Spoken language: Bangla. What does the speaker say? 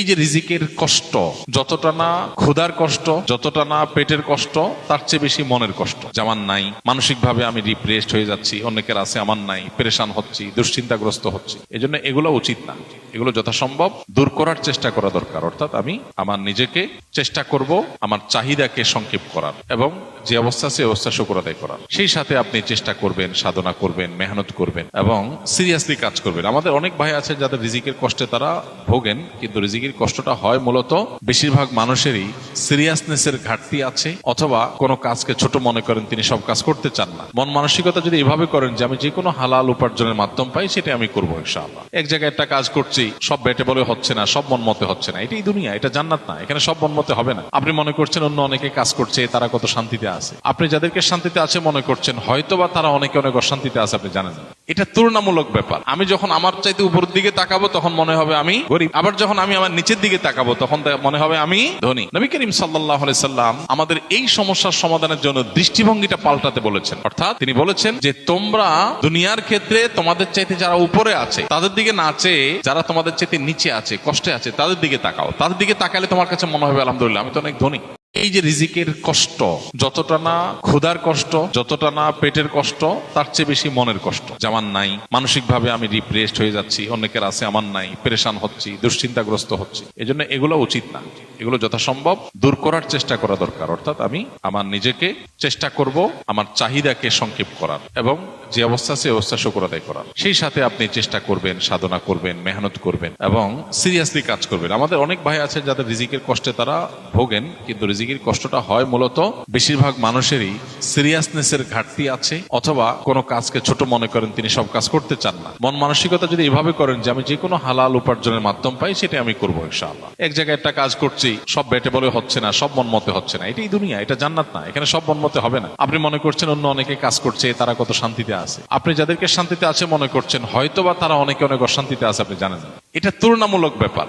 এই যে রিজিকের কষ্ট, যতটা না ক্ষুধার কষ্ট, যতটা না পেটের কষ্ট, তার চেয়ে বেশি মনের কষ্ট। যেমন নাই, মানসিকভাবে আমি ডিপ্রেসড হয়ে যাচ্ছি অনেকের আছে, আমার নাই, পেরেশান হচ্ছি, দুশ্চিন্তাগ্রস্ত হচ্ছি। এই জন্য এগুলো উচিত না। এগুলো যথাসম্ভব দূর করার চেষ্টা করা দরকার। অর্থাৎ আমি আমার নিজেকে চেষ্টা করব আমার চাহিদাকে সংক্ষেপ করার এবং যে অবস্থা, সে অবস্থা শুকর আদায় করার। সেই সাথে আপনি চেষ্টা করবেন, সাধনা করবেন, মেহনত করবেন এবং সিরিয়াসলি কাজ করবেন। আমাদের অনেক ভাই আছে যাদের রিজিকের কষ্টে তারা ভোগেন, কিন্তু রিজিকের কষ্টটা হয় মূলত বেশিরভাগ মানুষেরই সিরিয়াসনেসের ঘাটতি আছে অথবা কোনো কাজকে ছোট মনে করেন তিনি সব কাজ করতে চান না। মন মানসিকতা যদি এভাবে করেন যে আমি যে কোনো হালাল উপার্জনের মাধ্যম পাই, সেটা আমি করব ইনশাআল্লাহ। এক জায়গায় একটা কাজ করছি সব ব্যাটে বলে হচ্ছে না, সব মন মতে হচ্ছে না। এটাই দুনিয়া, এটা জান্নাত না, এখানে সব মন মতে হবে না। আপনি মনে করছেন অন্য অনেকে কাজ করছে, তারা কত শান্তিতে আছে। আপনি যাদেরকে শান্তিতে আছে মনে করছেন হয়তো বা তারা অনেকে অনেক অশান্তিতে আছে, আপনি জানেন। এটা তুলনামূলক ব্যাপার। আমি যখন আমার চাইতে উপরের দিকে তাকাবো, তখন মনে হবে আমি গরিব। আবার যখন আমি আমার নিচের দিকে তাকাবো, তখন মনে হবে আমি ধনী। নবী করিম সাল্লাহ সাল্লাম আমাদের এই সমস্যার সমাধানের জন্য দৃষ্টিভঙ্গিটা পাল্টাতে বলেছেন। অর্থাৎ তিনি বলেছেন যে, তোমরা দুনিয়ার ক্ষেত্রে তোমাদের চাইতে যারা উপরে আছে, তাদের দিকে না চেয়ে যারা তোমাদের চাইতে নিচে আছে, কষ্টে আছে, তাদের দিকে তাকাও। তাদের দিকে তাকালে তোমার কাছে মনে হবে, আলহামদুলিল্লাহ, আমি তো অনেক ধনী। এই যে রিজিকের কষ্ট, যতটা না ক্ষুধার কষ্ট, যতটা না পেটের কষ্ট, তার চেয়ে বেশি মনের কষ্ট। যেমন নাই, মানসিকভাবে আমি ডিপ্রেসড হয়ে যাচ্ছি অনেকের আছে আমার নাই পেরেশান হচ্ছি, দুশ্চিন্তাগ্রস্ত হচ্ছি। এই জন্য এগুলো উচিত না। এগুলো যথাসম্ভব দূর করার চেষ্টা করা দরকার। অর্থাৎ আমি আমার নিজেকে চেষ্টা করব আমার চাহিদাকে সংক্ষেপ করার এবং যে অবস্থা সে অবস্থা শুকর আদায় করার। সেই সাথে আপনি চেষ্টা করবেন, সাধনা করবেন, মেহনত করবেন এবং সিরিয়াসলি কাজ করবেন। আমাদের অনেক ভাই আছে যাদের রিজিকের কষ্টে তারা ভোগেন, কিন্তু রিজিকের কষ্টটা হয় মূলত বেশিরভাগ মানুষেরই সিরিয়াসনেসের ঘাটতি আছে, অথবা কোনো কাজকে ছোট মনে করেন তিনি সব কাজ করতে চান না। মন মানসিকতা যদি এভাবে করেন যে আমি যে কোনো হালাল উপার্জনের মাধ্যম পাই, সেটা আমি করব ইনশাআল্লাহ। এক জায়গায় একটা কাজ করছি, সব বেটে বলে হচ্ছে না, সব মন মতে হচ্ছে না। এটাই দুনিয়া, এটা জান্নাত না, এখানে সব মন মতে হবে না। আপনি মনে করছেন অন্য অনেকে কাজ করছে, তারা কত শান্তিতে আছে। আপনি যাদেরকে শান্তিতে আছে মনে করছেন হয়তো বা তারা অনেকে অনেক অশান্তিতে আছে, আপনি জানেন এটা তুলনামূলক ব্যাপার।